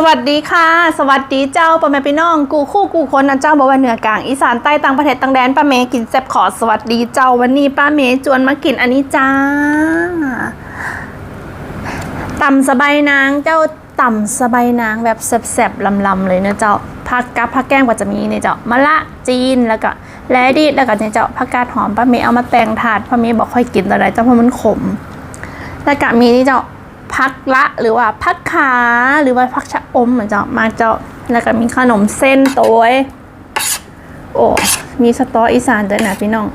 สวัสดีค่ะ สวัสดีเจ้าป้าแม่พี่น้อง กูคู่กูคนนะเจ้าบอกว่าเหนือกลางอีสานใต้ต่างประเทศต่างแดนป้าเมกินแซ่บขอสวัสดีเจ้าวันนี้ป้าเมจวนมากินอันนี้จ้าตำสบายนางเจ้าตำสบายนางแบบแซ่บๆลำๆเลยนะเจ้าผักกับผักแก้มก็จะมีเนี่ยเจ้ามะละจีนแล้วก็แลดิแล้วก็เนี่ยเจ้าผักกาดหอมป้าเมเอามาแต่งถาดป้าเมบอกค่อยกินตอนไหนเจ้าเพราะมันขมแล้วก็มีนี่เจ้า พักละหรือว่าพักขาหรือว่าพักชะอมเหมือนจ้ามาเจ้าแล้วก็มีขนมเส้นต้ยโอ้มีสตออีสานด้วยนะพี่น้อง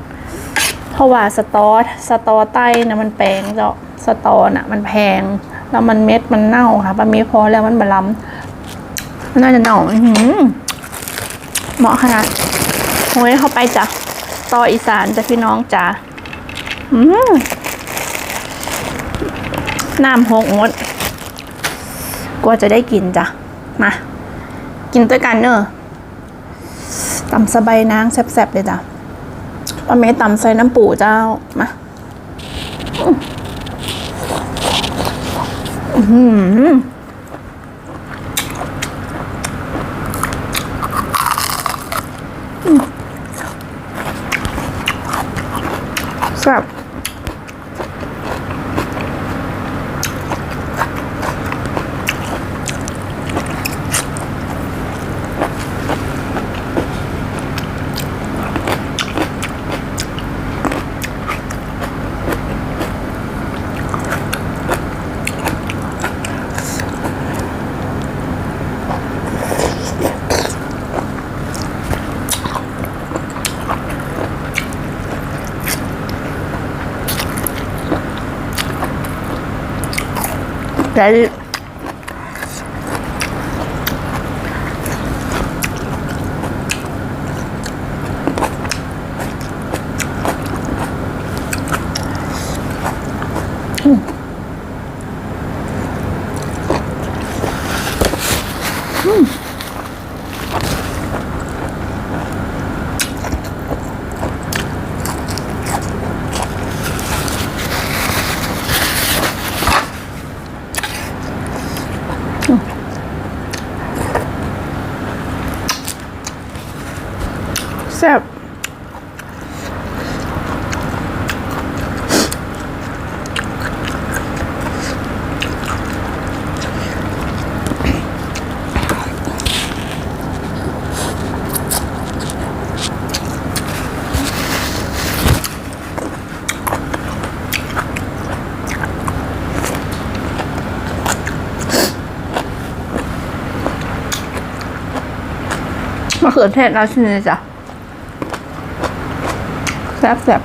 เพราะว่าสตอสตอใต้นะมันแพงเจ้าสตอน่ะมันแพงแล้วมันเม็ดมันเน่าค่ะปามีพอแล้วมันบล้ำมันน่าจะเน่าเหมาะขนาดโอ้ยเข้าไปจ้ะสตออีสานจ้ะพี่น้องจ้ะอืม น้ำหกงดกว่าจะได้กินจ้ะ มา กินด้วยกันเนอะตำสบายนางแซ่บๆเลยจ้ะป้าเมย์ตำใส่น้ำปูเจ้า มาอื้อหือแซ่บ แล้วแเขือเทศราชินีจ้ะแซ่บแซ่บ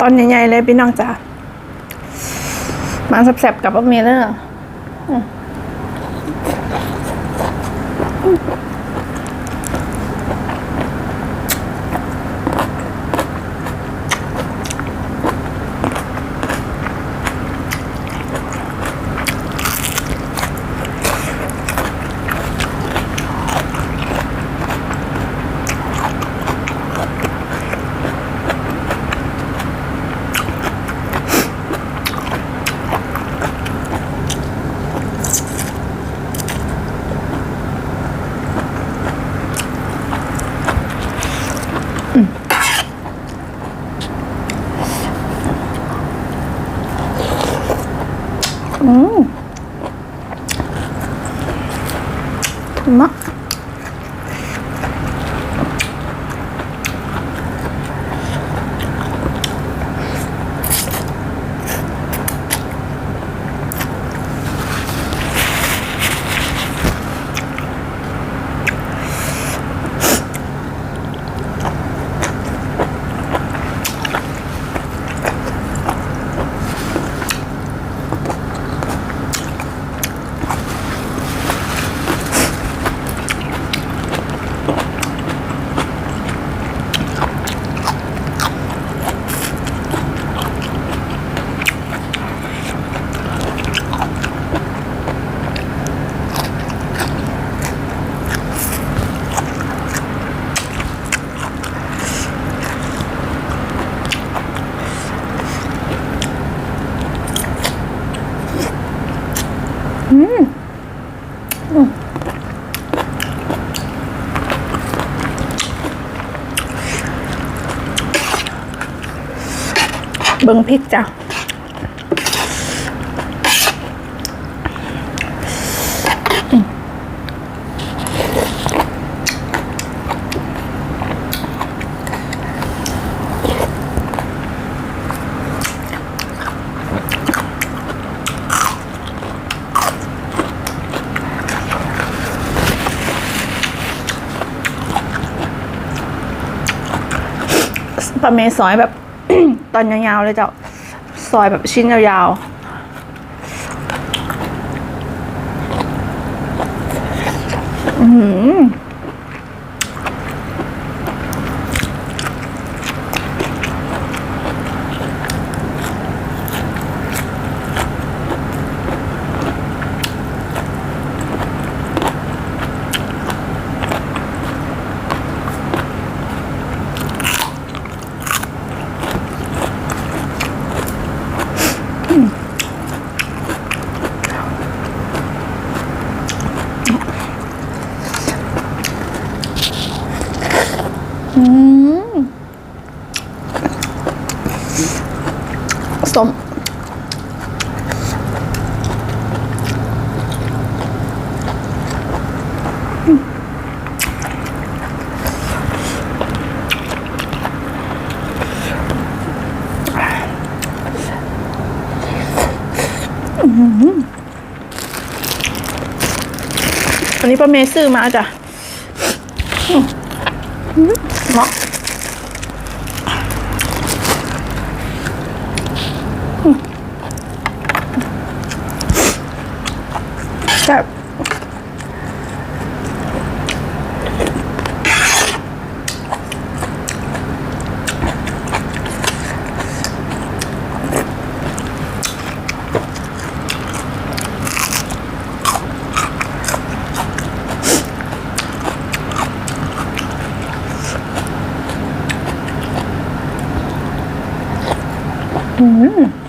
ตอนใหญ่ๆเลยพี่น้องจ้ามาแซ่บๆกับป้าเมย์เนอะ เบิ้งพริกจ้ะาเมซอยแบบ ตอนยาวๆเลยเจ้าซอยแบบชิ้นยาวๆอือหื ป้าเมย์ซื้อมาจ้ะเนาะแบบ แ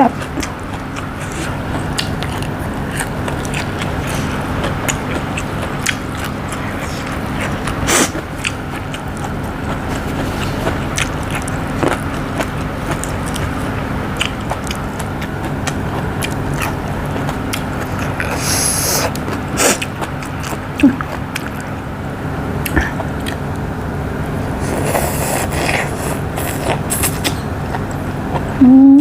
ซ่บแ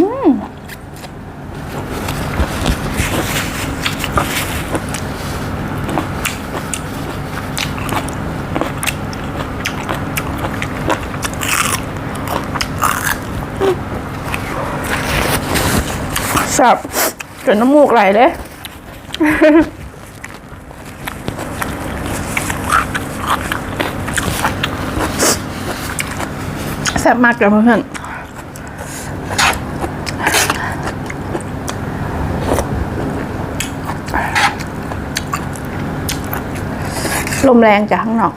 ซ่บจนน้ำมูกไหลเลยแซ่บมากเลยเพื่อนลมแรงจากข้างนอก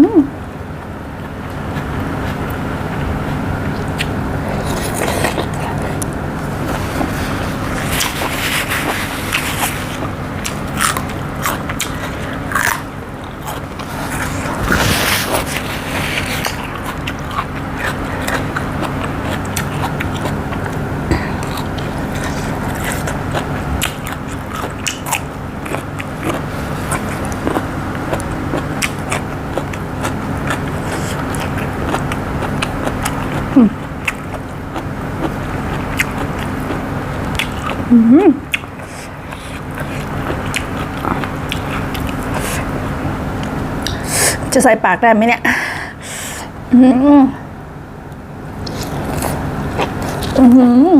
แจะใส่ปากได้ไหมเนี่ยอืมอืม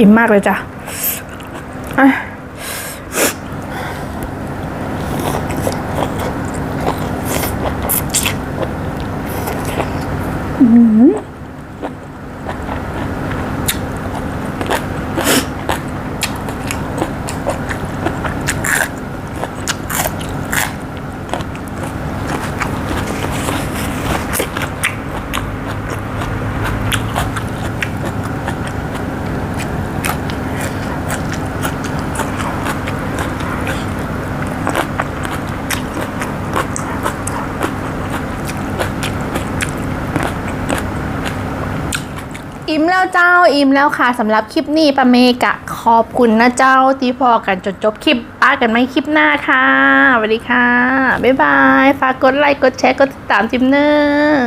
อิ่มมากเลยจ้ะ แล้วเจ้าอิ่มแล้วค่ะสำหรับคลิปนี้ปาเมกะขอบคุณนะเจ้าที่พอกันจนจบคลิปป้ากันไหมคลิปหน้าค่ะสวัสดีค่ะ บ๊ายบาย ฝากกดไลค์กดแชร์กดติดตามจิมเนอร์